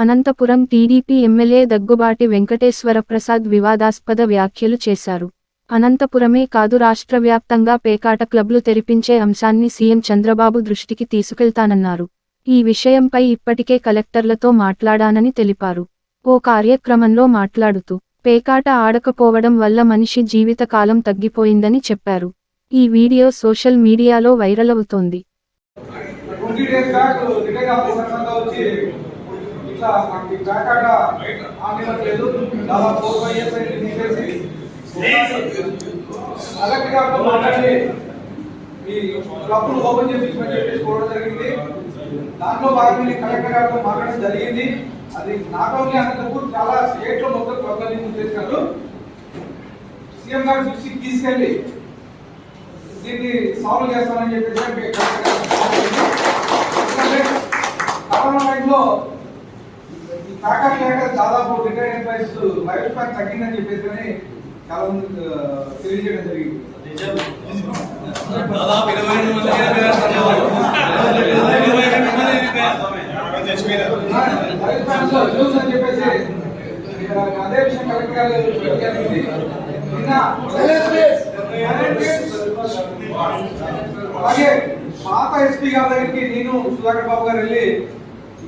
Anantapuram TDP MLA Daggubati Venkateswaraprasad వివాదాస్పద వ్యాఖ్యలు చేశారు. అనంతపురమే కాదు రాష్ట్ర వ్యాప్తంగా పేకాట క్లబ్లు తెరిపించే అంశాన్ని సీఎం చంద్రబాబు దృష్టికి తీసుకెళ్తానన్నారు. ఈ విషయంపై ఇప్పటికే కలెక్టర్లతో మాట్లాడానని తెలిపారు. ఓ కార్యక్రమంలో మాట్లాడుతూ పేకాట ఆడకపోవడం వల్ల మనిషి జీవితకాలం తగ్గిపోయిందని చెప్పారు. ఈ వీడియో సోషల్ మీడియాలో వైరల్ అవుతోంది. ఇట్లా మాకు బ్యాక్ ఆనివ్వట్లేదు దాదాపు ఫోర్ ఫైవ్ ఇయర్స్ అయింది తీసేసి. కలెక్టర్ గారితో మాట్లాడి ఈ క్లబ్ను ఓపెన్ చేపించమని చెప్పేసి కోరడం జరిగింది. దాంట్లో భాగంగా కలెక్టర్ గారితో మాట్లాడడం జరిగింది. అది నాట్ ఓన్లీ అనంతపూర్ చాలా స్టేట్లో మొత్తం క్లబ్లని మూసేసినారు సీఎం గారు చూసి తీసుకెళ్ళి దీన్ని సాల్వ్ చేస్తామని చెప్పేసి కరోనా టైంలో ప్యాకెట్ లేక దాదాపు రిటైర్డ్ ఎంప్లాయీస్ లైఫ్ స్పాన్ తగ్గిందని చెప్పేసి అని చాలా మంది తెలియజేయడం జరిగింది. దాదాపు ఇరవై మంది అని చెప్పేసి అదే విషయం కలెక్టర్ గారు అలాగే పాత ఎస్పీ గారి దగ్గరికి నేను సుధాకర్ బాబు గారు వెళ్ళి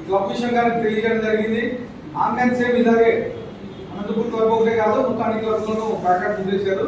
క్లబ్ విషయం కానీ తెలియజేయడం జరిగింది. ఆన్లైన్ సేమ్ ఇలాగే అనంతపూర్ క్లబ్ ఒకటే కాదు మొత్తం అన్ని క్లబ్లను ప్యాకెట్ చేశారు.